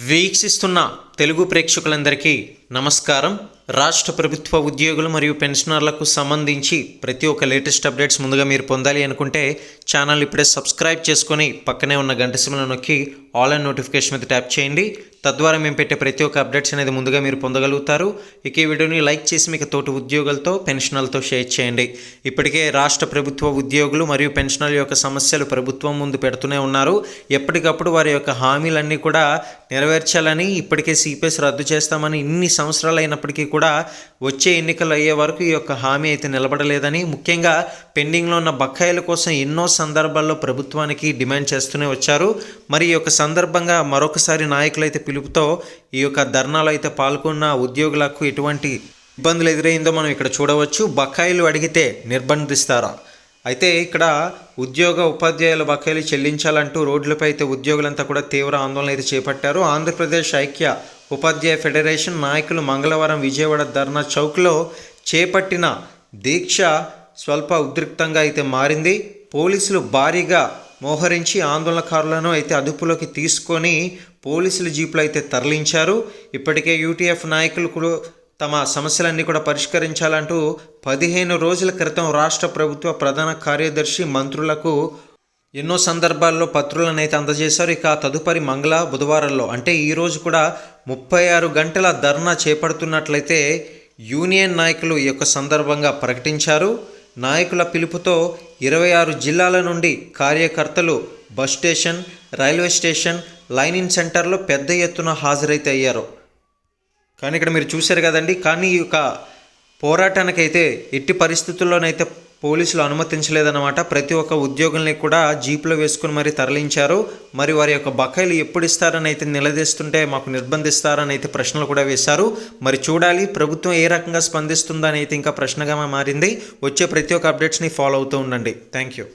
వీక్షిస్తున్న. తెలుగు ప్రేక్షకులందరికీ నమస్కారం. రాష్ట్ర ప్రభుత్వ ఉద్యోగులు మరియు పెన్షనర్లకు సంబంధించి ప్రతి ఒక్క లేటెస్ట్ అప్డేట్స్ ముందుగా మీరు పొందాలి అనుకుంటే ఛానల్ ఇప్పుడే సబ్స్క్రైబ్ చేసుకొని పక్కనే ఉన్న గంట సిమ్లను నొక్కి ఆల్ అండ్ నోటిఫికేషన్ మీద ట్యాప్ చేయండి. తద్వారా మేము పెట్టే ప్రతి ఒక్క అప్డేట్స్ అనేది ముందుగా మీరు పొందగలుగుతారు. ఇక ఈ వీడియోని లైక్ చేసి మీకు తోటి ఉద్యోగులతో పెన్షనర్లతో షేర్ చేయండి. ఇప్పటికే రాష్ట్ర ప్రభుత్వ ఉద్యోగులు మరియు పెన్షనర్ల యొక్క సమస్యలు ప్రభుత్వం ముందు పెడుతూనే ఉన్నారు. ఎప్పటికప్పుడు వారి యొక్క హామీలన్నీ కూడా నెరవేర్చాలని ఇప్పటికే సిపిఎస్ రద్దు చేస్తామని ఇన్ని సంవత్సరాలు అయినప్పటికీ కూడా వచ్చే ఎన్నికలు అయ్యే వరకు ఈ యొక్క హామీ అయితే నిలబడలేదని ముఖ్యంగా పెండింగ్లో ఉన్న బకాయిల కోసం ఎన్నో సందర్భాల్లో ప్రభుత్వానికి డిమాండ్ చేస్తూనే వచ్చారు. మరి ఈ యొక్క సందర్భంగా మరొకసారి నాయకులు అయితే పిలుపుతో ఈ యొక్క ధర్నాలో అయితే పాల్గొన్న ఉద్యోగులకు ఎటువంటి ఇబ్బందులు ఎదురైందో మనం ఇక్కడ చూడవచ్చు. బకాయిలు అడిగితే నిర్బంధిస్తారా? అయితే ఇక్కడ ఉద్యోగ ఉపాధ్యాయుల బకాయిలు చెల్లించాలంటూ రోడ్లపై అయితే ఉద్యోగులంతా కూడా తీవ్ర ఆందోళన అయితే చేపట్టారు. ఆంధ్రప్రదేశ్ ఐక్య ఉపాధ్యాయ ఫెడరేషన్ నాయకులు మంగళవారం విజయవాడ ధర్నా చౌక్లో చేపట్టిన దీక్ష స్వల్ప ఉద్రిక్తంగా అయితే మారింది. పోలీసులు భారీగా మోహరించి ఆందోళనకారులను అయితే అదుపులోకి తీసుకొని పోలీసుల జీపులు అయితే తరలించారు. ఇప్పటికే యూటీఎఫ్ నాయకులు కూడా తమ సమస్యలన్నీ కూడా పరిష్కరించాలంటూ పదిహేను రోజుల క్రితం రాష్ట్ర ప్రభుత్వ ప్రధాన కార్యదర్శి మంత్రులకు ఎన్నో సందర్భాల్లో పత్రులను అయితే అందజేశారు. ఇక తదుపరి మంగళ బుధవారంలో అంటే ఈరోజు కూడా ముప్పై ఆరు గంటల ధర్నా చేపడుతున్నట్లయితే యూనియన్ నాయకులు ఈ యొక్క సందర్భంగా ప్రకటించారు. నాయకుల పిలుపుతో ఇరవై ఆరు జిల్లాల నుండి కార్యకర్తలు బస్ స్టేషన్ రైల్వే స్టేషన్ లైనింగ్ సెంటర్లో పెద్ద ఎత్తున హాజరైతే అయ్యారు. కానీ ఇక్కడ మీరు చూశారు కదండి కానీ ఈ యొక్క పోరాటానికైతే ఎట్టి పరిస్థితుల్లోనైతే పోలీసులు అనుమతించలేదన్నమాట. ప్రతి ఒక్క ఉద్యోగుల్ని కూడా జీప్లో వేసుకుని మరి తరలించారు. మరి వారి యొక్క బకాయిలు ఎప్పుడు ఇస్తారని అయితే నిలదీస్తుంటే మాకు నిర్బంధిస్తారని అయితే ప్రశ్నలు కూడా వేశారు. మరి చూడాలి ప్రభుత్వం ఏ రకంగా స్పందిస్తుందని అయితే ఇంకా ప్రశ్నగా మారింది. వచ్చే ప్రతి ఒక్క అప్డేట్స్ని ఫాలో అవుతూ ఉండండి. Thank you.